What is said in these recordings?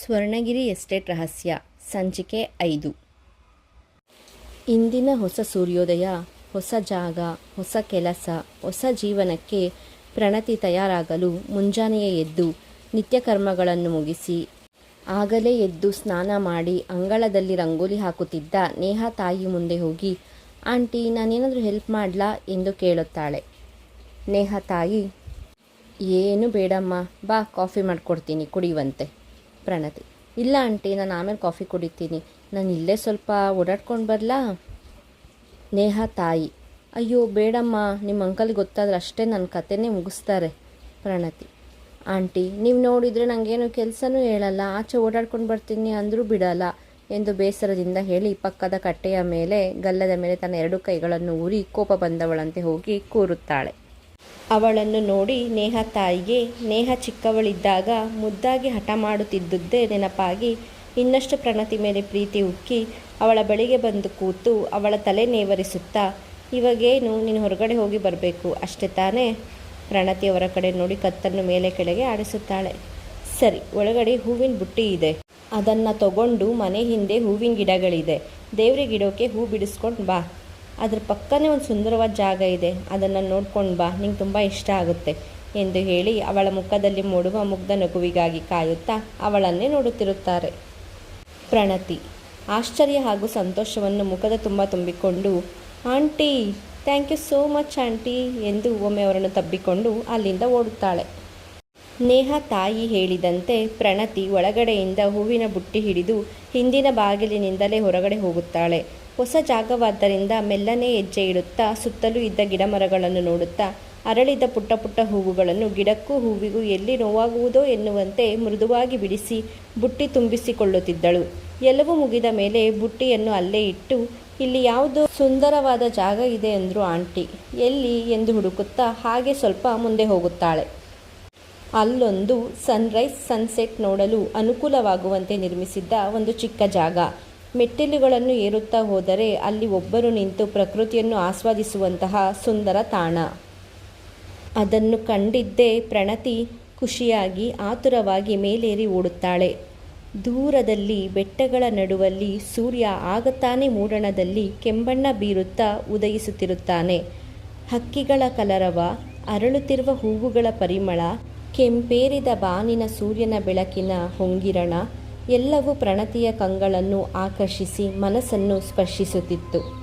ಸ್ವರ್ಣಗಿರಿ estate ರಹಸ್ಯ, ಸಂಚಿಕೆ ಐದು. ಇಂದಿನ ಹೊಸ ಸೂರ್ಯೋದಯ, ಹೊಸ ಜಾಗ, ಹೊಸ ಕೆಲಸ, ಹೊಸ ಜೀವನಕ್ಕೆ ಪ್ರಣತಿ ತಯಾರಾಗಲು ಮುಂಜಾನೆಯೇ ಎದ್ದು ನಿತ್ಯಕರ್ಮಗಳನ್ನು ಮುಗಿಸಿ, ಆಗಲೇ ಎದ್ದು ಸ್ನಾನ ಮಾಡಿ ಅಂಗಳದಲ್ಲಿ ರಂಗೋಲಿ ಹಾಕುತ್ತಿದ್ದ ನೇಹ ತಾಯಿ ಮುಂದೆ ಹೋಗಿ, ಆಂಟಿ, ನಾನೇನಾದರೂ ಹೆಲ್ಪ್ ಮಾಡಲಾ? ಎಂದು ಕೇಳುತ್ತಾಳೆ. ನೇಹ ತಾಯಿ, ಏನು ಬೇಡಮ್ಮ, ಬಾ, ಕಾಫಿ ಮಾಡಿಕೊಡ್ತೀನಿ, ಕುಡಿಯುವಂತೆ. ಪ್ರಣತಿ. ಇಲ್ಲ ಆಂಟಿ, ನಾನು ಆಮೇಲೆ ಕಾಫಿ ಕುಡಿತೀನಿ. ನಾನು ಇಲ್ಲೇ ಸ್ವಲ್ಪ ಓಡಾಡ್ಕೊಂಡು ಬರಲಾ? ನೇಹಾ ತಾಯಿ. ಅಯ್ಯೋ, ಬೇಡಮ್ಮ. ನಿಮ್ಮ ಅಂಕಲ್ಗೆ ಗೊತ್ತಾದ್ರೆ ಅಷ್ಟೇ ನನ್ನ ಕತೆನೇ ಮುಗಿಸ್ತಾರೆ ಪ್ರಣತಿ. ಆಂಟಿ, ನೀವು ನೋಡಿದರೆ ನನಗೇನು ಕೆಲಸನೂ ಹೇಳಲ್ಲ. ಆಚೆ ಓಡಾಡ್ಕೊಂಡು ಬರ್ತೀನಿ ಅಂದರೂ ಬಿಡಲ್ಲ ಎಂದು ಬೇಸರದಿಂದ ಹೇಳಿ ಪಕ್ಕದ ಕಟ್ಟೆಯ ಮೇಲೆ ಗಲ್ಲದ ಮೇಲೆ ತನ್ನ ಎರಡು ಕೈಗಳನ್ನು ಊರಿ ಕೋಪ ಬಂದವಳಂತೆ ಹೋಗಿ ಕೂರುತ್ತಾಳೆ. ಅವಳನ್ನು ನೋಡಿ ನೇಹ ತಾಯಿಗೆ, ನೇಹ ಚಿಕ್ಕವಳಿದ್ದಾಗ ಮುದ್ದಾಗಿ ಹಠ ಮಾಡುತ್ತಿದ್ದುದೇ ನೆನಪಾಗಿ ಇನ್ನಷ್ಟು ಪ್ರಣತಿ ಮೇಲೆ ಪ್ರೀತಿ ಉಕ್ಕಿ ಅವಳ ಬಳಿಗೆ ಬಂದು ಕೂತು ಅವಳ ತಲೆ ನೇವರಿಸುತ್ತಾ, ಇವಾಗೇನು ನೀನು ಹೊರಗಡೆ ಹೋಗಿ ಬರಬೇಕು? ಅಷ್ಟೇ ತಾನೇ? ಪ್ರಣತಿ ಅವರ ಕಡೆ ನೋಡಿ ಕತ್ತನ್ನು ಮೇಲೆ ಕೆಳಗೆ ಆಡಿಸುತ್ತಾಳೆ. ಸರಿ, ಒಳಗಡೆ ಹೂವಿನ ಬುಟ್ಟಿ ಇದೆ. ಅದನ್ನು ತಗೊಂಡು ಮನೆ ಹಿಂದೆ ಹೂವಿನ ಗಿಡಗಳಿದೆ. ದೇವ್ರಿಗೆ ಇಡೋಕೆ ಹೂ ಬಿಡಿಸ್ಕೊಂಡು ಬಾ. ಅದ್ರ ಪಕ್ಕನೇ ಒಂದು ಸುಂದರವಾದ ಜಾಗ ಇದೆ. ಅದನ್ನು ನೋಡ್ಕೊಂಡು ಬಾ, ನಿಂಗೆ ತುಂಬ ಇಷ್ಟ ಆಗುತ್ತೆ ಎಂದು ಹೇಳಿ ಅವಳ ಮುಖದಲ್ಲಿ ಮೂಡುವ ಮುಗ್ಧ ನಗುವಿಗಾಗಿ ಕಾಯುತ್ತಾ ಅವಳನ್ನೇ ನೋಡುತ್ತಿರುತ್ತಾರೆ. ಪ್ರಣತಿ, ಆಶ್ಚರ್ಯ ಹಾಗೂ ಸಂತೋಷವನ್ನು ಮುಖದ ತುಂಬ ತುಂಬಿಕೊಂಡು, aunty, thank you so much aunty ಎಂದು ಒಮ್ಮೆ ಅವರನ್ನು ತಬ್ಬಿಕೊಂಡು ಅಲ್ಲಿಂದ ಓಡುತ್ತಾಳೆ. ನೇಹ ತಾಯಿ ಹೇಳಿದಂತೆ ಪ್ರಣತಿ ಒಳಗಡೆಯಿಂದ ಹೂವಿನ ಬುಟ್ಟಿ ಹಿಡಿದು ಹಿಂದಿನ ಬಾಗಿಲಿನಿಂದಲೇ ಹೊರಗಡೆ ಹೋಗುತ್ತಾಳೆ. ಹೊಸ ಜಾಗವಾದ್ದರಿಂದ ಮೆಲ್ಲನೆ ಹೆಜ್ಜೆ ಇಡುತ್ತಾ ಸುತ್ತಲೂ ಇದ್ದ ಗಿಡಮರಗಳನ್ನು ನೋಡುತ್ತಾ ಅರಳಿದ ಪುಟ್ಟ ಪುಟ್ಟ ಹೂವುಗಳನ್ನು ಗಿಡಕ್ಕೂ ಹೂವಿಗೂ ಎಲ್ಲಿ ನೋವಾಗುವುದೋ ಎನ್ನುವಂತೆ ಮೃದುವಾಗಿ ಬಿಡಿಸಿ ಬುಟ್ಟಿ ತುಂಬಿಸಿಕೊಳ್ಳುತ್ತಿದ್ದಳು. ಎಲ್ಲವೂ ಮುಗಿದ ಮೇಲೆ ಬುಟ್ಟಿಯನ್ನು ಅಲ್ಲೇ ಇಟ್ಟು, ಇಲ್ಲಿ ಯಾವುದೋ ಸುಂದರವಾದ ಜಾಗ ಇದೆ ಎಂದರು ಆಂಟಿ. ಎಲ್ಲಿ? ಎಂದು ಹುಡುಕುತ್ತಾ ಹಾಗೆ ಸ್ವಲ್ಪ ಮುಂದೆ ಹೋಗುತ್ತಾಳೆ. ಅಲ್ಲೊಂದು ಸನ್ರೈಸ್ ಸನ್ಸೆಟ್ ನೋಡಲು ಅನುಕೂಲವಾಗುವಂತೆ ನಿರ್ಮಿಸಿದ್ದ ಒಂದು ಚಿಕ್ಕ ಜಾಗ. ಮೆಟ್ಟಿಲುಗಳನ್ನು ಏರುತ್ತಾ ಹೋದರೆ ಅಲ್ಲಿ ಒಬ್ಬರು ನಿಂತು ಪ್ರಕೃತಿಯನ್ನು ಆಸ್ವಾದಿಸುವಂತಹ ಸುಂದರ ತಾಣ. ಅದನ್ನು ಕಂಡಿದ್ದೇ ಪ್ರಣತಿ ಖುಷಿಯಾಗಿ ಆತುರವಾಗಿ ಮೇಲೇರಿ ಓಡುತ್ತಾಳೆ. ದೂರದಲ್ಲಿ ಬೆಟ್ಟಗಳ ನಡುವಲ್ಲಿ ಸೂರ್ಯ ಆಗತಾನೆ ಮೂಡಣದಲ್ಲಿ ಕೆಂಬಣ್ಣ ಬೀರುತ್ತಾ ಉದಯಿಸುತ್ತಿರುತ್ತಾನೆ. ಹಕ್ಕಿಗಳ ಕಲರವ, ಅರಳುತ್ತಿರುವ ಹೂವುಗಳ ಪರಿಮಳ, ಕೆಂಪೇರಿದ ಬಾನಿನ ಸೂರ್ಯನ ಬೆಳಕಿನ ಹೊಂಗಿರಣ ಎಲ್ಲವೂ ಪ್ರಣತಿಯ ಕಂಗಳನ್ನು ಆಕರ್ಷಿಸಿ ಮನಸ್ಸನ್ನು ಸ್ಪರ್ಶಿಸುತ್ತಿತ್ತು.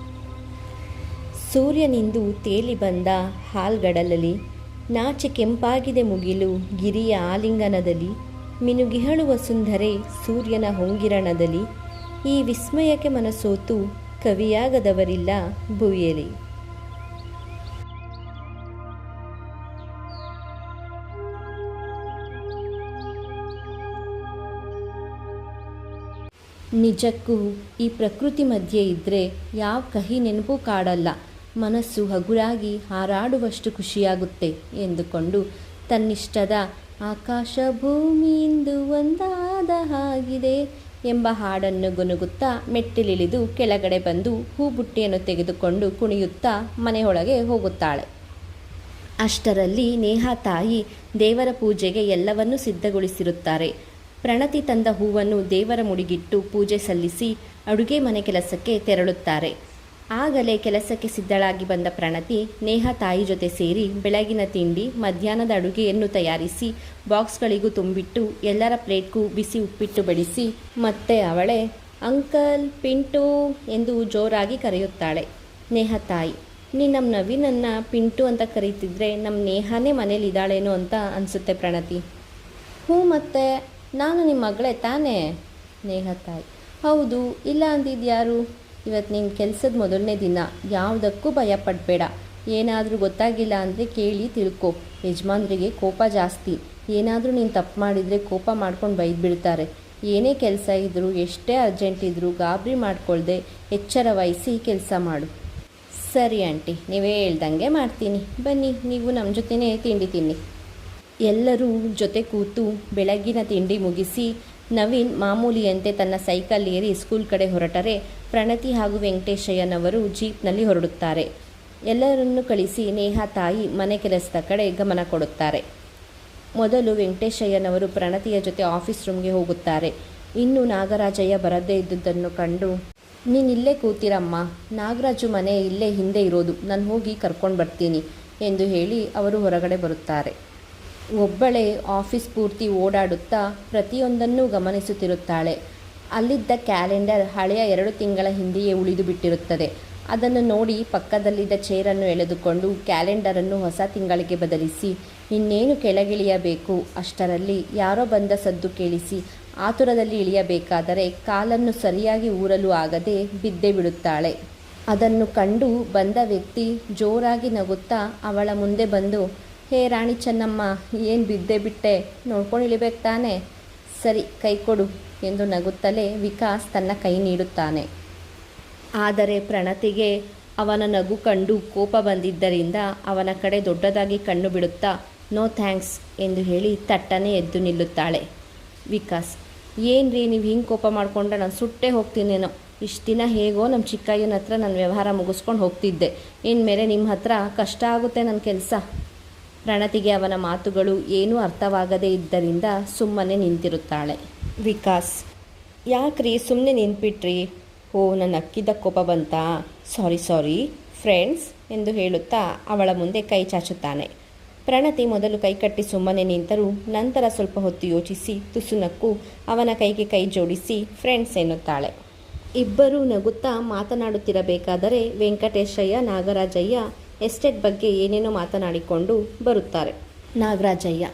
ಸೂರ್ಯನಿಂದು ತೇಲಿ ಬಂದ ಹಾಲ್ಗಡಲಲ್ಲಿ ನಾಚೆ ಕೆಂಪಾಗಿದೆ ಮುಗಿಲು ಗಿರಿಯ ಆಲಿಂಗನದಲ್ಲಿ ಮಿನುಗಿಹಳುವ ಸುಂದರೆ ಸೂರ್ಯನ ಹೊಂಗಿರಣದಲ್ಲಿ ಈ ವಿಸ್ಮಯಕ್ಕೆ ಮನಸೋತು ಕವಿಯಾಗದವರಿಲ್ಲ ಭುವಿಯಲಿ ನಿಜಕ್ಕೂ ಈ ಪ್ರಕೃತಿ ಮಧ್ಯೆ ಇದ್ದರೆ ಯಾವ ಕಹಿ ನೆನಪು ಕಾಡಲ್ಲ. ಮನಸ್ಸು ಹಗುರಾಗಿ ಹಾರಾಡುವಷ್ಟು ಖುಷಿಯಾಗುತ್ತೆ ಎಂದುಕೊಂಡು ತನ್ನಿಷ್ಟದ ಆಕಾಶ ಭೂಮಿಯಿಂದ ಒಂದಾದ ಹಾಗಿದೆ ಎಂಬ ಹಾಡನ್ನು ಗುನುಗುತ್ತಾ ಮೆಟ್ಟಿಲಿಳಿದು ಕೆಳಗಡೆ ಬಂದು ಹೂಬುಟ್ಟಿಯನ್ನು ತೆಗೆದುಕೊಂಡು ಕುಣಿಯುತ್ತಾ ಮನೆಯೊಳಗೆ ಹೋಗುತ್ತಾಳೆ. ಅಷ್ಟರಲ್ಲಿ ನೇಹಾ ತಾಯಿ ದೇವರ ಪೂಜೆಗೆ ಎಲ್ಲವನ್ನೂ ಸಿದ್ಧಗೊಳಿಸಿರುತ್ತಾರೆ. ಪ್ರಣತಿ ತಂದ ಹೂವನ್ನು ದೇವರ ಮುಡಿಗಿಟ್ಟು ಪೂಜೆ ಸಲ್ಲಿಸಿ ಅಡುಗೆ ಮನೆ ಕೆಲಸಕ್ಕೆ ತೆರಳುತ್ತಾರೆ. ಆಗಲೇ ಕೆಲಸಕ್ಕೆ ಸಿದ್ಧಳಾಗಿ ಬಂದ ಪ್ರಣತಿ, ನೇಹ ತಾಯಿ ಜೊತೆ ಸೇರಿ ಬೆಳಗಿನ ತಿಂಡಿ, ಮಧ್ಯಾಹ್ನದ ಅಡುಗೆಯನ್ನು ತಯಾರಿಸಿ ಬಾಕ್ಸ್ಗಳಿಗೂ ತುಂಬಿಟ್ಟು ಎಲ್ಲರ ಪ್ಲೇಟ್ಗೂ ಬಿಸಿ ಉಪ್ಪಿಟ್ಟು ಬಡಿಸಿ ಮತ್ತೆ ಅವಳೆ ಅಂಕಲ್ ಪಿಂಟು ಎಂದು ಜೋರಾಗಿ ಕರೆಯುತ್ತಾಳೆ. ನೇಹ ತಾಯಿ ನೀ ನಮ್ಮ ನವೀನನ್ನ ಪಿಂಟು ಅಂತ ಕರೀತಿದ್ರೆ ನಮ್ಮ ನೇಹಾನೇ ಮನೇಲಿ ಇದ್ದಾಳೇನೋ ಅಂತ ಅನಿಸುತ್ತೆ ಪ್ರಣತಿ. ಹ್ಞೂ ಮತ್ತೆ ನಾನು ನಿಮ್ಮ ಮಗಳೇ ತಾನೇ? ನೇಹ ತಾಯಿ. ಹೌದು, ಇಲ್ಲ ಅಂದಿದ್ಯಾರು ಇವತ್ತು ನಿನ್ನ ಕೆಲಸದ ಮೊದಲನೇ ದಿನ. ಯಾವುದಕ್ಕೂ ಭಯ ಪಡಬೇಡ ಏನಾದರೂ ಗೊತ್ತಾಗಿಲ್ಲ ಅಂದರೆ ಕೇಳಿ ತಿಳ್ಕೊ. ಯಜಮಾನ್ರಿಗೆ ಕೋಪ ಜಾಸ್ತಿ. ಏನಾದರೂ ನೀನು ತಪ್ಪು ಮಾಡಿದರೆ ಕೋಪ ಮಾಡ್ಕೊಂಡು ಬೈದ್ಬಿಡ್ತಾರೆ. ಏನೇ ಕೆಲಸ ಇದ್ದರೂ ಎಷ್ಟೇ ಅರ್ಜೆಂಟ್ ಇದ್ದರೂ ಗಾಬರಿ ಮಾಡ್ಕೊಳ್ದೆ ಎಚ್ಚರ ವಹಿಸಿ ಕೆಲಸ ಮಾಡು. ಸರಿ ಆಂಟಿ, ನೀವೇ ಹೇಳ್ದಂಗೆ ಮಾಡ್ತೀನಿ. ಬನ್ನಿ, ನೀವು ನಮ್ಮ ಜೊತೆನೇ ತಿಂಡಿ ತಿನ್ನಿ. ಎಲ್ಲರೂ ಜೊತೆ ಕೂತು ಬೆಳಗ್ಗಿನ ತಿಂಡಿ ಮುಗಿಸಿ ನವೀನ್ ಮಾಮೂಲಿಯಂತೆ ತನ್ನ ಸೈಕಲ್ ಏರಿ ಸ್ಕೂಲ್ ಕಡೆ ಹೊರಟರೆ ಪ್ರಣತಿ ಹಾಗೂ ವೆಂಕಟೇಶಯ್ಯನವರು ಜೀಪ್ನಲ್ಲಿ ಹೊರಡುತ್ತಾರೆ. ಎಲ್ಲರನ್ನು ಕಳಿಸಿ ನೇಹ ತಾಯಿ ಮನೆ ಕೆಲಸದ ಕಡೆ ಗಮನ ಕೊಡುತ್ತಾರೆ. ಮೊದಲು ವೆಂಕಟೇಶಯ್ಯನವರು ಪ್ರಣತಿಯ ಜೊತೆ ಆಫೀಸ್ ರೂಮ್ಗೆ ಹೋಗುತ್ತಾರೆ. ಇನ್ನು ನಾಗರಾಜಯ್ಯ ಬರದೇ ಇದ್ದುದನ್ನು ಕಂಡು, ನೀನಿಲ್ಲೇ ಕೂತಿರಮ್ಮ, ನಾಗರಾಜು ಮನೆ ಇಲ್ಲೇ ಹಿಂದೆ ಇರೋದು, ನಾನು ಹೋಗಿ ಕರ್ಕೊಂಡು ಬರ್ತೀನಿ ಎಂದು ಹೇಳಿ ಅವರು ಹೊರಗಡೆ ಬರುತ್ತಾರೆ. ಒಬ್ಬಳೇ ಆಫೀಸ್ ಪೂರ್ತಿ ಓಡಾಡುತ್ತಾ ಪ್ರತಿಯೊಂದನ್ನೂ ಗಮನಿಸುತ್ತಿರುತ್ತಾಳೆ. ಅಲ್ಲಿದ್ದ ಕ್ಯಾಲೆಂಡರ್ ಹಳೆಯ ಎರಡು ತಿಂಗಳ ಹಿಂದೆಯೇ ಉಳಿದು ಬಿಟ್ಟಿರುತ್ತದೆ. ಅದನ್ನು ನೋಡಿ ಪಕ್ಕದಲ್ಲಿದ್ದ ಚೇರನ್ನು ಎಳೆದುಕೊಂಡು ಕ್ಯಾಲೆಂಡರನ್ನು ಹೊಸ ತಿಂಗಳಿಗೆ ಬದಲಿಸಿ, ಇನ್ನೇನು ಕೆಳಗಿಳಿಯಬೇಕು? ಅಷ್ಟರಲ್ಲಿ ಯಾರೋ ಬಂದ ಸದ್ದು ಕೇಳಿಸಿ, ಆತುರದಲ್ಲಿ ಇಳಿಯಬೇಕಾದರೆ ಕಾಲನ್ನು ಸರಿಯಾಗಿ ಊರಲು ಆಗದೆ ಬಿದ್ದೇ ಬಿಡುತ್ತಾಳೆ. ಅದನ್ನು ಕಂಡು ಬಂದ ವ್ಯಕ್ತಿ ಜೋರಾಗಿ ನಗುತ್ತಾ ಅವಳ ಮುಂದೆ ಬಂದು ಹೇ ರಾಣಿ ಚೆನ್ನಮ್ಮ, ಏನು ಬಿದ್ದೆ ಬಿಟ್ಟೆ? ನೋಡ್ಕೊಂಡು ಇಳಿಬೇಕು ತಾನೆ? ಸರಿ, ಕೈ ಕೊಡು ಎಂದು ನಗುತ್ತಲೇ ವಿಕಾಸ್ ತನ್ನ ಕೈ ನೀಡುತ್ತಾನೆ. ಆದರೆ ಪ್ರಣತಿಗೆ ಅವನ ನಗು ಕಂಡು ಕೋಪ ಬಂದಿದ್ದರಿಂದ ಅವನ ಕಡೆ ದೊಡ್ಡದಾಗಿ ಕಣ್ಣು ಬಿಡುತ್ತಾ, ನೋ ಥ್ಯಾಂಕ್ಸ್ ಎಂದು ಹೇಳಿ ತಟ್ಟನೆ ಎದ್ದು ನಿಲ್ಲುತ್ತಾಳೆ. ವಿಕಾಸ್, ಏನ್ರಿ, ನೀವು ಹಿಂಗೆ ಕೋಪ ಮಾಡಿಕೊಂಡ್ರೆ ನಾನು ಸುಟ್ಟೇ ಹೋಗ್ತೀನೇನೋ? ಇಷ್ಟು ದಿನ ಹೇಗೋ ನಮ್ಮ ಚಿಕ್ಕಯ್ಯನ ಹತ್ರ ನನ್ನ ವ್ಯವಹಾರ ಮುಗಿಸ್ಕೊಂಡು ಹೋಗ್ತಿದ್ದೆ. ಇನ್ಮೇಲೆ ನಿಮ್ಮ ಹತ್ರ ಕಷ್ಟ ಆಗುತ್ತೆ ನನ್ನ ಕೆಲಸ. ಪ್ರಣತಿಗೆ ಅವನ ಮಾತುಗಳು ಏನೂ ಅರ್ಥವಾಗದೇ ಇದ್ದರಿಂದ ಸುಮ್ಮನೆ ನಿಂತಿರುತ್ತಾಳೆ. ವಿಕಾಸ್, ಯಾಕ್ರಿ ಸುಮ್ಮನೆ ನಿಂತ್ಬಿಟ್ರಿ? ಓ, ನನ್ನ ಅಕ್ಕಿದ ಕೋಪ ಬಂತಾ? ಸಾರಿ ಸಾರಿ. ಫ್ರೆಂಡ್ಸ್ ಎಂದು ಹೇಳುತ್ತಾ ಅವಳ ಮುಂದೆ ಕೈ ಚಾಚುತ್ತಾನೆ. ಪ್ರಣತಿ ಮೊದಲು ಕೈಕಟ್ಟಿ ಸುಮ್ಮನೆ ನಿಂತರೂ ನಂತರ ಸ್ವಲ್ಪ ಹೊತ್ತು ಯೋಚಿಸಿ ತುಸುನಕ್ಕು ಅವನ ಕೈಗೆ ಕೈ ಜೋಡಿಸಿ ಫ್ರೆಂಡ್ಸ್ ಎನ್ನುತ್ತಾಳೆ. ಇಬ್ಬರೂ ನಗುತ್ತಾ ಮಾತನಾಡುತ್ತಿರಬೇಕಾದರೆ ವೆಂಕಟೇಶಯ್ಯ, ನಾಗರಾಜಯ್ಯ ಎಸ್ಟೇಟ್ ಬಗ್ಗೆ ಏನೇನೋ ಮಾತನಾಡಿಕೊಂಡು ಬರುತ್ತಾರೆ. ನಾಗರಾಜಯ್ಯ,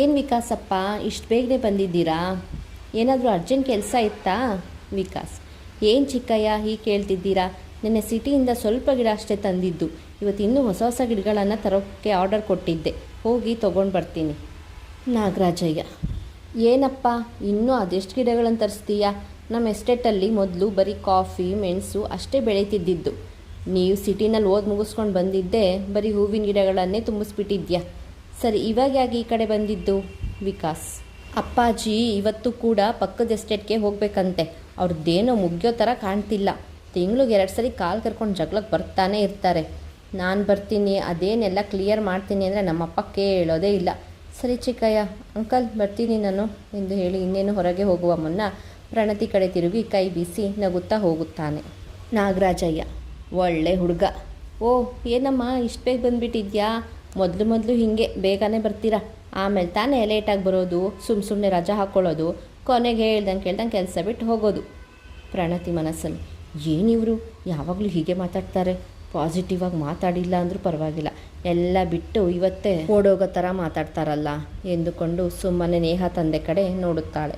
ಏನು ವಿಕಾಸಪ್ಪ, ಇಷ್ಟು ಬೇಗನೆ ಬಂದಿದ್ದೀರಾ? ಏನಾದರೂ ಅರ್ಜೆಂಟ್ ಕೆಲಸ ಇತ್ತಾ? ವಿಕಾಸ್, ಏನು ಚಿಕ್ಕಯ್ಯ, ಹೀಗೆ ಕೇಳ್ತಿದ್ದೀರಾ? ನಿನ್ನೆ ಸಿಟಿಯಿಂದ ಸ್ವಲ್ಪ ಗಿಡ ಅಷ್ಟೇ ತಂದಿದ್ದು. ಇವತ್ತು ಇನ್ನೂ ಹೊಸ ಹೊಸ ಗಿಡಗಳನ್ನು ತರೋಕ್ಕೆ ಆರ್ಡರ್ ಕೊಟ್ಟಿದ್ದೆ. ಹೋಗಿ ತೊಗೊಂಡು ಬರ್ತೀನಿ. ನಾಗರಾಜಯ್ಯ, ಏನಪ್ಪ, ಇನ್ನೂ ಅದೆಷ್ಟು ಗಿಡಗಳನ್ನು ತರಿಸ್ತೀಯಾ? ನಮ್ಮ ಎಸ್ಟೇಟಲ್ಲಿ ಮೊದಲು ಬರೀ ಕಾಫಿ, ಮೆಣಸು ಅಷ್ಟೇ ಬೆಳೀತಿದ್ದಿದ್ದು. ನೀವು ಸಿಟಿನಲ್ಲಿ ಓದಿ ಮುಗಿಸ್ಕೊಂಡು ಬಂದಿದ್ದೆ ಬರೀ ಹೂವಿನ ಗಿಡಗಳನ್ನೇ ತುಂಬಿಸ್ಬಿಟ್ಟಿದ್ಯಾ? ಸರಿ, ಇವಾಗ ಯಾಕೆ ಈ ಕಡೆ ಬಂದಿದ್ದು? ವಿಕಾಸ್. ಅಪ್ಪಾಜಿ, ಇವತ್ತು ಕೂಡ ಪಕ್ಕದ ಎಸ್ಟೇಟ್ಗೆ ಹೋಗಬೇಕಂತೆ. ಅವ್ರದ್ದೇನೋ ಮುಗಿಯೋ ಥರ ಕಾಣ್ತಿಲ್ಲ. ತಿಂಗ್ಳಿಗೆ ಎರಡು ಸರಿ ಕಾಲು ಕರ್ಕೊಂಡು ಜಗಳಕ್ಕೆ ಬರ್ತಾನೆ ಇರ್ತಾರೆ. ನಾನು ಬರ್ತೀನಿ, ಅದೇನೆಲ್ಲ ಕ್ಲಿಯರ್ ಮಾಡ್ತೀನಿ ಅಂದರೆ ನಮ್ಮಪ್ಪ ಕೇಳೋದೇ ಇಲ್ಲ. ಸರಿ ಚಿಕ್ಕಯ್ಯ, ಅಂಕಲ್ ಬರ್ತೀನಿ ನಾನು ಎಂದು ಹೇಳಿ ಇನ್ನೇನು ಹೊರಗೆ ಹೋಗುವ ಮುನ್ನ ಪ್ರಣತಿ ಕಡೆ ತಿರುಗಿ ಕೈ ಬೀಸಿ ನಗುತ್ತಾ ಹೋಗುತ್ತಾನೆ. ನಾಗರಾಜಯ್ಯ. ಒಳ್ಳೆ ಹುಡುಗ. ಓ, ಏನಮ್ಮ, ಇಷ್ಟು ಬೇಗ ಬಂದುಬಿಟ್ಟಿದ್ಯಾ? ಮೊದಲು ಮೊದಲು ಹೀಗೆ ಬೇಗನೆ ಬರ್ತೀರಾ? ಆಮೇಲೆ ತಾನೇ ಲೇಟಾಗಿ ಬರೋದು ಸುಮ್ಮ ಸುಮ್ಮನೆ ರಜಾ ಹಾಕ್ಕೊಳ್ಳೋದು ಕೊನೆಗೆ ಹೇಳ್ದಂಗೆ ಕೇಳ್ದಂಗೆ ಕೆಲಸ ಬಿಟ್ಟು ಹೋಗೋದು. ಪ್ರಣತಿ ಮನಸ್ಸಲ್ಲಿ ಏನಿವರು ಯಾವಾಗಲೂ ಹೀಗೆ ಮಾತಾಡ್ತಾರೆ. ಪಾಸಿಟಿವ್ ಆಗಿ ಮಾತಾಡಿಲ್ಲ ಅಂದರೂ ಪರವಾಗಿಲ್ಲ. ಎಲ್ಲ ಬಿಟ್ಟು ಇವತ್ತೇ ಓಡೋಗೋ ಥರ ಮಾತಾಡ್ತಾರಲ್ಲ ಎಂದುಕೊಂಡು ಸುಮ್ಮನೆ ನೇಹ ತಂದೆ ಕಡೆ ನೋಡುತ್ತಾಳೆ.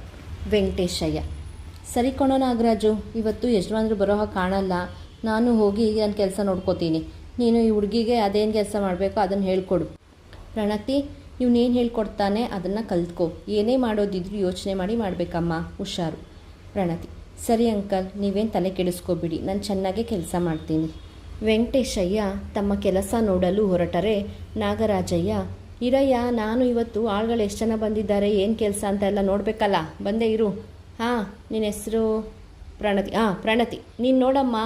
ವೆಂಕಟೇಶಯ್ಯ, ಸರಿ ಕಣೋ ನಾಗರಾಜು, ಇವತ್ತು ಯಜಮಾನ್ರು ಬರೋ ಹಾಗೆ ಕಾಣಲ್ಲ. ನಾನು ಹೋಗಿ ನನ್ನ ಕೆಲಸ ನೋಡ್ಕೋತೀನಿ. ನೀನು ಈ ಹುಡುಗಿಗೆ ಅದೇನು ಕೆಲಸ ಮಾಡಬೇಕೋ ಅದನ್ನು ಹೇಳ್ಕೊಡು. ಪ್ರಣತಿ ಇವನೇನು ಹೇಳ್ಕೊಡ್ತಾನೆ ಅದನ್ನು ಕಲ್ತ್ಕೋ. ಏನೇ ಮಾಡೋದಿದ್ರು ಯೋಚನೆ ಮಾಡಿ ಮಾಡಬೇಕಮ್ಮ. ಹುಷಾರು. ಪ್ರಣತಿ ಸರಿ ಅಂಕಲ್, ನೀವೇನು ತಲೆ ಕೆಡಿಸ್ಕೋಬಿಡಿ. ನಾನು ಚೆನ್ನಾಗೇ ಕೆಲಸ ಮಾಡ್ತೀನಿ. ವೆಂಕಟೇಶಯ್ಯ ತಮ್ಮ ಕೆಲಸ ನೋಡಲು ಹೊರಟರೆ, ನಾಗರಾಜಯ್ಯ, ಇರಯ್ಯ, ನಾನು ಇವತ್ತು ಆಳುಗಳು ಎಷ್ಟು ಜನ ಬಂದಿದ್ದಾರೆ? ಏನು ಕೆಲಸ ಅಂತ ಎಲ್ಲ ನೋಡಬೇಕಲ್ಲ. ಬಂದೇ ಇರು. ಹಾಂ ನಿನ್ನ ಹೆಸರು? ಪ್ರಣತಿ ಹಾಂ ಪ್ರಣತಿ. ನೀನು ನೋಡಮ್ಮ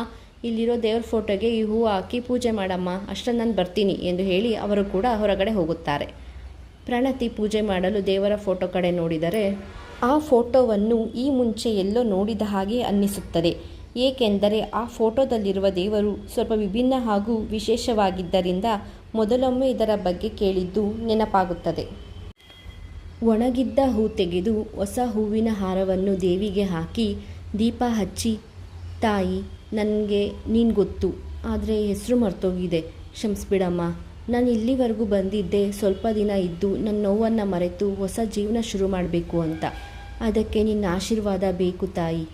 ಇಲ್ಲಿರೋ ದೇವ್ರ ಫೋಟೋಗೆ ಈ ಹೂವು ಹಾಕಿ ಪೂಜೆ ಮಾಡಮ್ಮ, ಅಷ್ಟನ್ನು ನಾನು ಬರ್ತೀನಿ ಎಂದು ಹೇಳಿ ಅವರು ಕೂಡ ಹೊರಗಡೆ ಹೋಗುತ್ತಾರೆ. ಪ್ರಣತಿ ಪೂಜೆ ಮಾಡಲು ದೇವರ ಫೋಟೋ ಕಡೆ ನೋಡಿದರೆ, ಆ ಫೋಟೋವನ್ನು ಈ ಮುಂಚೆ ಎಲ್ಲೋ ನೋಡಿದ ಹಾಗೆ ಅನ್ನಿಸುತ್ತದೆ. ಏಕೆಂದರೆ ಆ ಫೋಟೋದಲ್ಲಿರುವ ದೇವರು ಸ್ವಲ್ಪ ವಿಭಿನ್ನ ಹಾಗೂ ವಿಶೇಷವಾಗಿದ್ದರಿಂದ ಮೊದಲೊಮ್ಮೆ ಇದರ ಬಗ್ಗೆ ಕೇಳಿದ್ದು ನೆನಪಾಗುತ್ತದೆ. ಒಣಗಿದ್ದ ಹೂ ತೆಗೆದು ಹೊಸ ಹೂವಿನ ಹಾರವನ್ನು ದೇವಿಗೆ ಹಾಕಿ ದೀಪ ಹಚ್ಚಿ, ತಾಯಿ ನನಗೆ ನೀನು ಗೊತ್ತು. ಆದರೆ ಹೆಸರು ಮರ್ತೋಗಿದೆ. ಕ್ಷಮಿಸ್ಬಿಡಮ್ಮ. ನಾನು ಇಲ್ಲಿವರೆಗೂ ಬಂದಿದ್ದೆ ಸ್ವಲ್ಪ ದಿನ ಇದ್ದು ನನ್ನ ನೋವನ್ನು ಮರೆತು ಹೊಸ ಜೀವನ ಶುರು ಮಾಡಬೇಕು ಅಂತ. ಅದಕ್ಕೆ ನಿನ್ನ ಆಶೀರ್ವಾದ ಬೇಕು ತಾಯಿ.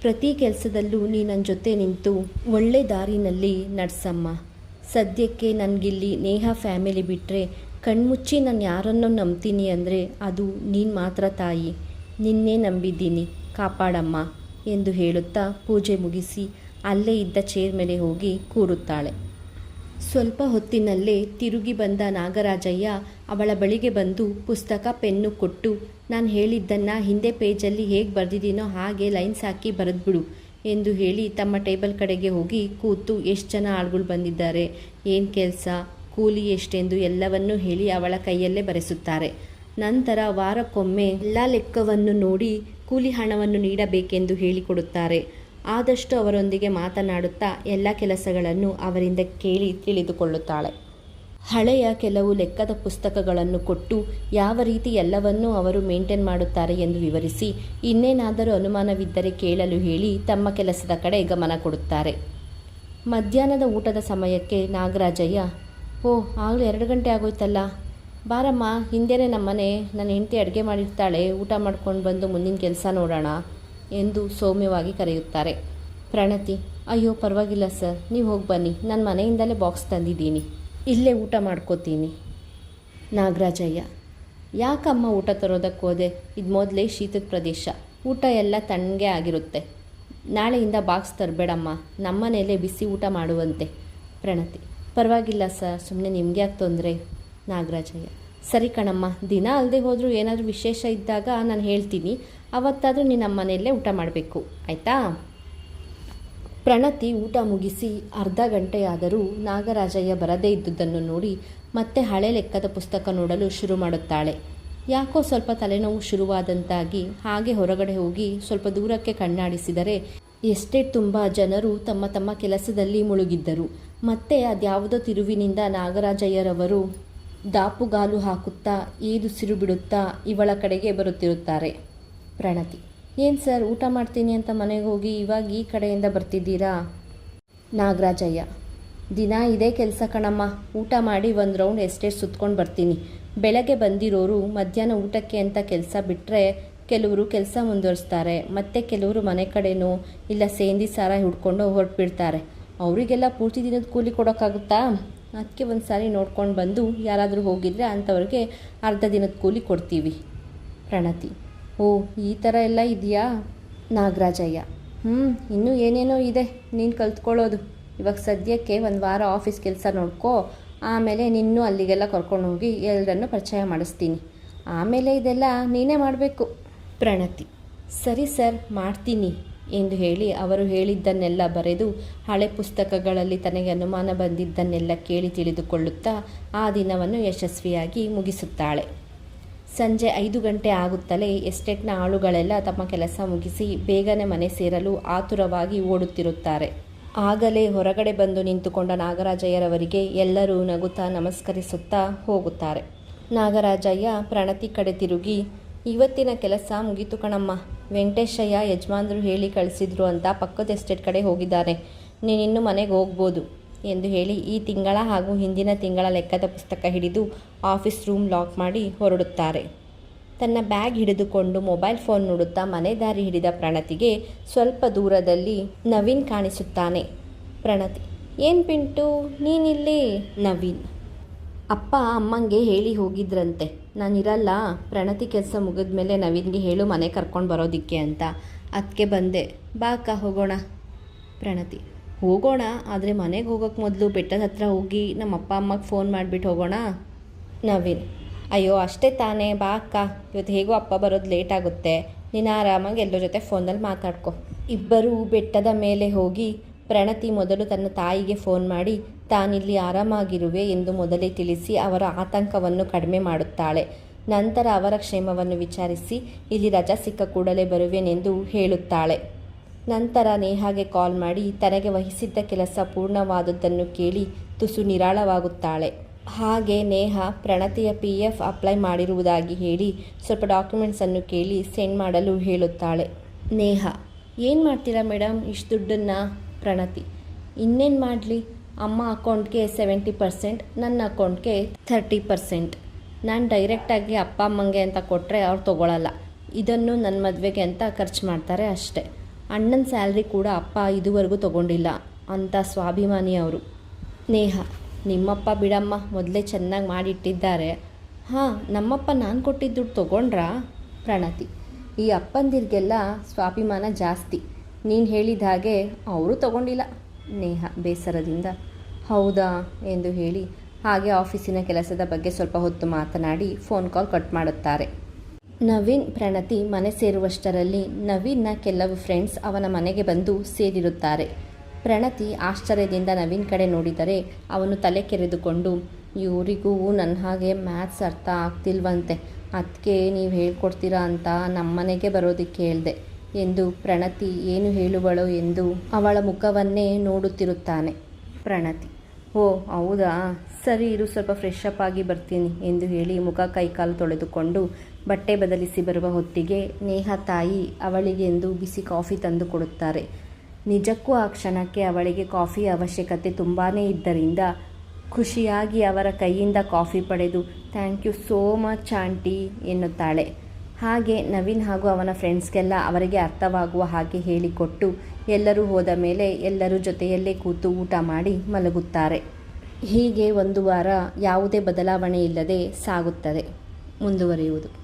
ಪ್ರತಿ ಕೆಲಸದಲ್ಲೂ ನೀ ನನ್ನ ಜೊತೆ ನಿಂತು ಒಳ್ಳೆ ದಾರಿನಲ್ಲಿ ನಡೆಸಮ್ಮ. ಸದ್ಯಕ್ಕೆ ನನಗಿಲ್ಲಿ ನೇಹ ಫ್ಯಾಮಿಲಿ ಬಿಟ್ಟರೆ ಕಣ್ಮುಚ್ಚಿ ನಾನು ಯಾರನ್ನೋ ನಂಬ್ತೀನಿ ಅಂದರೆ ಅದು ನೀನು ಮಾತ್ರ ತಾಯಿ. ನಿನ್ನೇ ನಂಬಿದ್ದೀನಿ. ಕಾಪಾಡಮ್ಮ ಎಂದು ಹೇಳುತ್ತಾ ಪೂಜೆ ಮುಗಿಸಿ ಅಲ್ಲೇ ಇದ್ದ ಚೇರ್ ಮೇಲೆ ಹೋಗಿ ಕೂರುತ್ತಾಳೆ. ಸ್ವಲ್ಪ ಹೊತ್ತಿನಲ್ಲೇ ತಿರುಗಿ ಬಂದ ನಾಗರಾಜಯ್ಯ ಅವಳ ಬಳಿಗೆ ಬಂದು ಪುಸ್ತಕ, ಪೆನ್ನು ಕೊಟ್ಟು, ನಾನು ಹೇಳಿದ್ದನ್ನು ಹಿಂದೆ ಪೇಜಲ್ಲಿ ಹೇಗೆ ಬರೆದಿದ್ದೀನೋ ಹಾಗೆ ಲೈನ್ಸ್ ಹಾಕಿ ಬರೆದ್ಬಿಡು ಎಂದು ಹೇಳಿ ತಮ್ಮ ಟೇಬಲ್ ಕಡೆಗೆ ಹೋಗಿ ಕೂತು ಎಷ್ಟು ಜನ ಆಳುಗಳು ಬಂದಿದ್ದಾರೆ, ಏನು ಕೆಲಸ, ಕೂಲಿ ಎಷ್ಟೆಂದು ಎಲ್ಲವನ್ನೂ ಹೇಳಿ ಅವಳ ಕೈಯಲ್ಲೇ ಬರೆಸುತ್ತಾರೆ. ನಂತರ ವಾರಕ್ಕೊಮ್ಮೆ ಎಲ್ಲ ಲೆಕ್ಕವನ್ನು ನೋಡಿ ಕೂಲಿ ಹಣವನ್ನು ನೀಡಬೇಕೆಂದು ಹೇಳಿಕೊಡುತ್ತಾರೆ. ಆದಷ್ಟು ಅವರೊಂದಿಗೆ ಮಾತನಾಡುತ್ತಾ ಎಲ್ಲ ಕೆಲಸಗಳನ್ನು ಅವರಿಂದ ಕೇಳಿ ತಿಳಿದುಕೊಳ್ಳುತ್ತಾಳೆ. ಹಳೆಯ ಕೆಲವು ಲೆಕ್ಕದ ಪುಸ್ತಕಗಳನ್ನು ಕೊಟ್ಟು ಯಾವ ರೀತಿ ಎಲ್ಲವನ್ನೂ ಅವರು ಮೇಂಟೈನ್ ಮಾಡುತ್ತಾರೆ ಎಂದು ವಿವರಿಸಿ, ಇನ್ನೇನಾದರೂ ಅನುಮಾನವಿದ್ದರೆ ಕೇಳಲು ಹೇಳಿ ತಮ್ಮ ಕೆಲಸದ ಕಡೆ ಗಮನ ಕೊಡುತ್ತಾರೆ. ಮಧ್ಯಾಹ್ನದ ಊಟದ ಸಮಯಕ್ಕೆ ನಾಗರಾಜಯ್ಯ, ಓ, ಆಗಲೂ ಎರಡು ಗಂಟೆ ಆಗೋಯ್ತಲ್ಲ. ಬಾರಮ್ಮ, ಹಿಂದೆನೇ ನಮ್ಮನೆ. ನನ್ನ ಹೆಂಡತಿ ಅಡುಗೆ ಮಾಡಿರ್ತಾಳೆ. ಊಟ ಮಾಡ್ಕೊಂಡು ಬಂದು ಮುಂದಿನ ಕೆಲಸ ನೋಡೋಣ. ಎಂದು ಸೌಮ್ಯವಾಗಿ ಕರೆಯುತ್ತಾರೆ. ಪ್ರಣತಿ, ಅಯ್ಯೋ ಪರವಾಗಿಲ್ಲ ಸರ್, ನೀವು ಹೋಗಿ ಬನ್ನಿ, ನಾನು ಮನೆಯಿಂದಲೇ ಬಾಕ್ಸ್ ತಂದಿದ್ದೀನಿ. ಇಲ್ಲೇ ಊಟ ಮಾಡ್ಕೋತೀನಿ. ನಾಗರಾಜಯ್ಯ, ಯಾಕಮ್ಮ ಊಟ ತರೋದಕ್ಕೆ ಹೋದೆ? ಇದು ಮೊದಲೇ ಶೀತದ ಪ್ರದೇಶ. ಊಟ ಎಲ್ಲ ತಣ್ಣಗೆ ಆಗಿರುತ್ತೆ. ನಾಳೆಯಿಂದ ಬಾಕ್ಸ್ ತರಬೇಡಮ್ಮ ನಮ್ಮನೇಲೆ ಬಿಸಿ ಊಟ ಮಾಡುವಂತೆ. ಪ್ರಣತಿ, ಪರವಾಗಿಲ್ಲ ಸರ್ ಸುಮ್ಮನೆ ನಿಮಗೆ ಯಾಕೆ ತೊಂದರೆ? ನಾಗರಾಜಯ್ಯ ಸರಿ ಕಣಮ್ಮ, ದಿನ ಅಲ್ಲದೆ ಹೋದರೂ ಏನಾದರೂ ವಿಶೇಷ ಇದ್ದಾಗ ನಾನು ಹೇಳ್ತೀನಿ. ಅವತ್ತಾದರೂ ನೀನು ಮನೆಯಲ್ಲೇ ಊಟ ಮಾಡಬೇಕು, ಆಯಿತಾ? ಪ್ರಣತಿ ಊಟ ಮುಗಿಸಿ ಅರ್ಧ ಗಂಟೆಯಾದರೂ ನಾಗರಾಜಯ್ಯ ಬರದೇ ಇದ್ದುದನ್ನು ನೋಡಿ ಮತ್ತೆ ಹಳೆ ಲೆಕ್ಕದ ಪುಸ್ತಕ ನೋಡಲು ಶುರು ಮಾಡುತ್ತಾಳೆ. ಯಾಕೋ ಸ್ವಲ್ಪ ತಲೆನೋವು ಶುರುವಾದಂತಾಗಿ ಹಾಗೆ ಹೊರಗಡೆ ಹೋಗಿ ಸ್ವಲ್ಪ ದೂರಕ್ಕೆ ಕಣ್ಣಾಡಿಸಿದರೆ ಎಷ್ಟೇ ತುಂಬ ಜನರು ತಮ್ಮ ತಮ್ಮ ಕೆಲಸದಲ್ಲಿ ಮುಳುಗಿದ್ದರು. ಮತ್ತೆ ಅದ್ಯಾವುದೋ ತಿರುವಿನಿಂದ ನಾಗರಾಜಯ್ಯರವರು ದಾಪುಗಾಲು ಹಾಕುತ್ತಾ ಈದುಸಿರು ಬಿಡುತ್ತಾ, ಇವಳ ಕಡೆಗೆ ಬರುತ್ತಿರುತ್ತಾರೆ. ಪ್ರಣತಿ, ಏನು ಸರ್ ಊಟ ಮಾಡ್ತೀನಿ ಅಂತ ಮನೆಗೆ ಹೋಗಿ ಇವಾಗ ಈ ಕಡೆಯಿಂದ ಬರ್ತಿದ್ದೀರಾ? ನಾಗರಾಜಯ್ಯ, ದಿನ ಇದೇ ಕೆಲಸ ಕಣಮ್ಮ, ಊಟ ಮಾಡಿ ಒಂದು ರೌಂಡ್ ಎಸ್ಟೇಟ್ ಸುತ್ಕೊಂಡು ಬರ್ತೀನಿ. ಬೆಳಗ್ಗೆ ಬಂದಿರೋರು ಮಧ್ಯಾಹ್ನ ಊಟಕ್ಕೆ ಅಂತ ಕೆಲಸ ಬಿಟ್ಟರೆ ಕೆಲವರು ಕೆಲಸ ಮುಂದುವರಿಸ್ತಾರೆ, ಮತ್ತು ಕೆಲವರು ಮನೆ ಕಡೆನೋ ಇಲ್ಲ ಸೇಂದಿ ಸಾರ ಹಿಡ್ಕೊಂಡು ಹೊರಟ್ಬಿಡ್ತಾರೆ. ಅವರಿಗೆಲ್ಲ ಪೂರ್ತಿ ದಿನದ ಕೂಲಿ ಕೊಡೋಕ್ಕಾಗುತ್ತಾ? ಅದಕ್ಕೆ ಒಂದು ಸಾರಿ ನೋಡ್ಕೊಂಡು ಬಂದು ಯಾರಾದರೂ ಹೋಗಿದ್ರೆ ಅಂಥವ್ರಿಗೆ ಅರ್ಧ ದಿನದ ಕೂಲಿ ಕೊಡ್ತೀವಿ. ಪ್ರಣತಿ. ಓ, ಈ ಥರ ಎಲ್ಲ ಇದೆಯಾ? ನಾಗರಾಜಯ್ಯ. ಹ್ಞೂ ಇನ್ನೂ ಏನೇನೋ ಇದೆ. ನೀನು ಕಲ್ತ್ಕೊಳ್ಳೋದು. ಇವಾಗ ಸದ್ಯಕ್ಕೆ ಒಂದು ವಾರ ಆಫೀಸ್ ಕೆಲಸ ನೋಡ್ಕೋ. ಆಮೇಲೆ ನಿನ್ನೂ ಅಲ್ಲಿಗೆಲ್ಲ ಕರ್ಕೊಂಡು ಹೋಗಿ ಎಲ್ಲರನ್ನು ಪರಿಚಯ ಮಾಡಿಸ್ತೀನಿ. ಆಮೇಲೆ ಇದೆಲ್ಲ ನೀನೇ ಮಾಡಬೇಕು. ಪ್ರಣತಿ. ಸರಿ ಸರ್, ಮಾಡ್ತೀನಿ. ಎಂದು ಹೇಳಿ ಅವರು ಹೇಳಿದ್ದನ್ನೆಲ್ಲ ಬರೆದು ಹಳೆ ಪುಸ್ತಕಗಳಲ್ಲಿ ತನಗೆ ಅನುಮಾನ ಬಂದಿದ್ದನ್ನೆಲ್ಲ ಕೇಳಿ ತಿಳಿದುಕೊಳ್ಳುತ್ತಾ ಆ ದಿನವನ್ನು ಯಶಸ್ವಿಯಾಗಿ ಮುಗಿಸುತ್ತಾಳೆ. ಸಂಜೆ ಐದು ಗಂಟೆ ಆಗುತ್ತಲೇ ಎಸ್ಟೇಟ್ನ ಆಳುಗಳೆಲ್ಲ ತಮ್ಮ ಕೆಲಸ ಮುಗಿಸಿ ಬೇಗನೆ ಮನೆ ಸೇರಲು ಆತುರವಾಗಿ ಓಡುತ್ತಿರುತ್ತಾರೆ. ಆಗಲೇ ಹೊರಗಡೆ ಬಂದು ನಿಂತುಕೊಂಡ ನಾಗರಾಜಯ್ಯರವರಿಗೆ ಎಲ್ಲರೂ ನಗುತ್ತಾ ನಮಸ್ಕರಿಸುತ್ತಾ ಹೋಗುತ್ತಾರೆ. ನಾಗರಾಜಯ್ಯ ಪ್ರಣತಿ ಕಡೆ ತಿರುಗಿ, ಇವತ್ತಿನ ಕೆಲಸ ಮುಗಿತು ಕಣಮ್ಮ. ವೆಂಕಟೇಶಯ್ಯ ಯಜಮಾನ್ರು ಹೇಳಿ ಕಳಿಸಿದ್ರು ಅಂತ ಪಕ್ಕದ ಎಸ್ಟೇಟ್ ಕಡೆ ಹೋಗಿದ್ದಾರೆ. ನೀನಿನ್ನು ಮನೆಗೆ ಹೋಗ್ಬೋದು ಎಂದು ಹೇಳಿ ಈ ತಿಂಗಳ ಹಾಗೂ ಹಿಂದಿನ ತಿಂಗಳ ಲೆಕ್ಕದ ಪುಸ್ತಕ ಹಿಡಿದು ಆಫೀಸ್ ರೂಮ್ ಲಾಕ್ ಮಾಡಿ ಹೊರಡುತ್ತಾರೆ. ತನ್ನ ಬ್ಯಾಗ್ ಹಿಡಿದುಕೊಂಡು ಮೊಬೈಲ್ ಫೋನ್ ನೋಡುತ್ತಾ ಮನೆ ದಾರಿ ಹಿಡಿದ ಪ್ರಣತಿಗೆ ಸ್ವಲ್ಪ ದೂರದಲ್ಲಿ ನವೀನ್ ಕಾಣಿಸುತ್ತಾನೆ. ಪ್ರಣತಿ, ಏನು ಪಿಂಟು, ನೀನಿಲ್ಲಿ? ನವೀನ್ ಅಪ್ಪ ಅಮ್ಮಂಗೆ ಹೇಳಿ ಹೋಗಿದ್ರಂತೆ. ನಾನಿರಲ್ಲ, ಪ್ರಣತಿ ಕೆಲಸ ಮುಗಿದ ಮೇಲೆ ನವೀನ್ಗೆ ಹೇಳು ಮನೆ ಕರ್ಕೊಂಡು ಬರೋದಿಕ್ಕೆ ಅಂತ. ಅದಕ್ಕೆ ಬಂದೆ. ಬಾ ಅಕ್ಕ, ಹೋಗೋಣ. ಪ್ರಣತಿ, ಹೋಗೋಣ, ಆದರೆ ಮನೆಗೆ ಹೋಗೋಕ್ಕೆ ಮೊದಲು ಬೆಟ್ಟದ ಹತ್ರ ಹೋಗಿ ನಮ್ಮ ಅಪ್ಪ ಅಮ್ಮಗೆ ಫೋನ್ ಮಾಡಿಬಿಟ್ಟು ಹೋಗೋಣ? ನವೀನ್, ಅಯ್ಯೋ, ಅಷ್ಟೇ ತಾನೇ. ಬಾ ಅಕ್ಕ. ಇವತ್ತು ಹೇಗೋ ಅಪ್ಪ ಬರೋದು ಲೇಟ್ ಆಗುತ್ತೆ. ನೀನು ಆರಾಮಾಗಿ ಎಲ್ಲರ ಜೊತೆ ಫೋನಲ್ಲಿ ಮಾತಾಡ್ಕೊ. ಇಬ್ಬರೂ ಬೆಟ್ಟದ ಮೇಲೆ ಹೋಗಿ ಪ್ರಣತಿ ಮೊದಲು ತನ್ನ ತಾಯಿಗೆ ಫೋನ್ ಮಾಡಿ, ತಾನಿಲ್ಲಿ ಆರಾಮಾಗಿರುವೆ ಎಂದು ಮೊದಲೇ ತಿಳಿಸಿ ಅವರ ಆತಂಕವನ್ನು ಕಡಿಮೆ ಮಾಡುತ್ತಾಳೆ. ನಂತರ ಅವರ ಕ್ಷೇಮವನ್ನು ವಿಚಾರಿಸಿ, ಇಲ್ಲಿ ರಜಾ ಸಿಕ್ಕ ಕೂಡಲೇ ಬರುವೆನೆಂದು ಹೇಳುತ್ತಾಳೆ. ನಂತರ ನೇಹಾಗೆ ಕಾಲ್ ಮಾಡಿ, ತನಗೆ ವಹಿಸಿದ್ದ ಕೆಲಸ ಪೂರ್ಣವಾದದ್ದನ್ನು ಕೇಳಿ ತುಸು ನಿರಾಳವಾಗುತ್ತಾಳೆ. ಹಾಗೆ ನೇಹ ಪ್ರಣತಿಯ ಪಿ ಎಫ್ ಅಪ್ಲೈ ಮಾಡಿರುವುದಾಗಿ ಹೇಳಿ, ಸ್ವಲ್ಪ ಡಾಕ್ಯುಮೆಂಟ್ಸನ್ನು ಕೇಳಿ ಸೆಂಡ್ ಮಾಡಲು ಹೇಳುತ್ತಾಳೆ. ನೇಹ, ಏನು ಮಾಡ್ತೀರಾ ಮೇಡಮ್ ಇಷ್ಟು ದುಡ್ಡನ್ನು ಪ್ರಣತಿ. ಇನ್ನೇನು ಮಾಡಲಿ? ಅಮ್ಮ ಅಕೌಂಟ್ಗೆ ಸೆವೆಂಟಿ ಪರ್ಸೆಂಟ್ ನನ್ನ ಅಕೌಂಟ್ಗೆ ಥರ್ಟಿ ಪರ್ಸೆಂಟ್ ನಾನು ಡೈರೆಕ್ಟಾಗಿ ಅಪ್ಪ, ಅಮ್ಮಂಗೆ ಅಂತ ಕೊಟ್ಟರೆ ಅವ್ರು ತೊಗೊಳಲ್ಲ. ಇದನ್ನು ನನ್ನ ಮದುವೆಗೆ ಅಂತ ಖರ್ಚು ಮಾಡ್ತಾರೆ ಅಷ್ಟೆ. ಅಣ್ಣನ ಸ್ಯಾಲ್ರಿ ಕೂಡ ಅಪ್ಪ ಇದುವರೆಗೂ ತೊಗೊಂಡಿಲ್ಲ ಅಂತ ಸ್ವಾಭಿಮಾನಿ ಅವರು. ಸ್ನೇಹ ನಿಮ್ಮಪ್ಪ ಬಿಡಮ್ಮ, ಮೊದಲೇ ಚೆನ್ನಾಗಿ ಮಾಡಿಟ್ಟಿದ್ದಾರೆ. ಹಾಂ, ನಮ್ಮಪ್ಪ ನಾನು ಕೊಟ್ಟಿದ್ದ ದುಡ್ಡು ತೊಗೊಂಡ್ರಾ? ಪ್ರಣತಿ. ಈ ಅಪ್ಪಂದಿರಿಗೆಲ್ಲ ಸ್ವಾಭಿಮಾನ ಜಾಸ್ತಿ. ನೀನು ಹೇಳಿದ ಹಾಗೆ ಅವರು ತಗೊಂಡಿಲ್ಲ ನೇಹ ಬೇಸರದಿಂದ. ಹೌದಾ ಎಂದು ಹೇಳಿ ಹಾಗೆ ಆಫೀಸಿನ ಕೆಲಸದ ಬಗ್ಗೆ ಸ್ವಲ್ಪ ಹೊತ್ತು ಮಾತನಾಡಿ ಫೋನ್ ಕಾಲ್ ಕಟ್ ಮಾಡುತ್ತಾರೆ. ನವೀನ್, ಪ್ರಣತಿ ಮನೆ ಸೇರುವಷ್ಟರಲ್ಲಿ ನವೀನ್ನ ಕೆಲವು ಫ್ರೆಂಡ್ಸ್ ಅವನ ಮನೆಗೆ ಬಂದು ಸೇರಿರುತ್ತಾರೆ. ಪ್ರಣತಿ ಆಶ್ಚರ್ಯದಿಂದ ನವೀನ್ ಕಡೆ ನೋಡಿದರೆ ಅವನು ತಲೆ ಕೆರೆದುಕೊಂಡು, ಇವರಿಗೂ ನನ್ನ ಹಾಗೆ ಮ್ಯಾಥ್ಸ್ ಅರ್ಥ ಆಗ್ತಿಲ್ವಂತೆ. ಅದಕ್ಕೆ ನೀವು ಹೇಳ್ಕೊಡ್ತೀರಾ ಅಂತ ನಮ್ಮನೆಗೆ ಬರೋದಕ್ಕೆ ಹೇಳಿದೆ. ಎಂದು ಪ್ರಣತಿ ಏನು ಹೇಳುವಳೋ ಎಂದು ಅವಳ ಮುಖವನ್ನೇ ನೋಡುತ್ತಿರುತ್ತಾನೆ. ಪ್ರಣತಿ, ಓ ಹೌದಾ? ಸರಿ ಇರು, ಸ್ವಲ್ಪ ಫ್ರೆಶ್ ಅಪ್ ಆಗಿ ಬರ್ತೀನಿ ಎಂದು ಹೇಳಿ ಮುಖ ಕೈಕಾಲು ತೊಳೆದುಕೊಂಡು ಬಟ್ಟೆ ಬದಲಿಸಿ ಬರುವ ಹೊತ್ತಿಗೆ ನೇಹ ತಾಯಿ ಅವಳಿಗೆ ಎಂದು ಬಿಸಿ ಕಾಫಿ ತಂದು ಕೊಡುತ್ತಾರೆ. ನಿಜಕ್ಕೂ ಆ ಕ್ಷಣಕ್ಕೆ ಅವಳಿಗೆ ಕಾಫಿ ಅವಶ್ಯಕತೆ ತುಂಬಾ ಇದ್ದರಿಂದ ಖುಷಿಯಾಗಿ ಅವರ ಕೈಯಿಂದ ಕಾಫಿ ಪಡೆದು, thank you so much aunty ಎನ್ನುತ್ತಾಳೆ. ಹಾಗೆ ನವೀನ್ ಹಾಗೂ ಅವನ ಫ್ರೆಂಡ್ಸ್ಗೆಲ್ಲ ಅವರಿಗೆ ಅರ್ಥವಾಗುವ ಹಾಗೆ ಹೇಳಿಕೊಟ್ಟು ಎಲ್ಲರೂ ಹೋದ ಮೇಲೆ ಎಲ್ಲರೂ ಜೊತೆಯಲ್ಲೇ ಕೂತು ಊಟ ಮಾಡಿ ಮಲಗುತ್ತಾರೆ. ಹೀಗೆ ಒಂದು ವಾರ ಯಾವುದೇ ಬದಲಾವಣೆ ಇಲ್ಲದೆ ಸಾಗುತ್ತದೆ. ಮುಂದುವರಿಯುವುದು.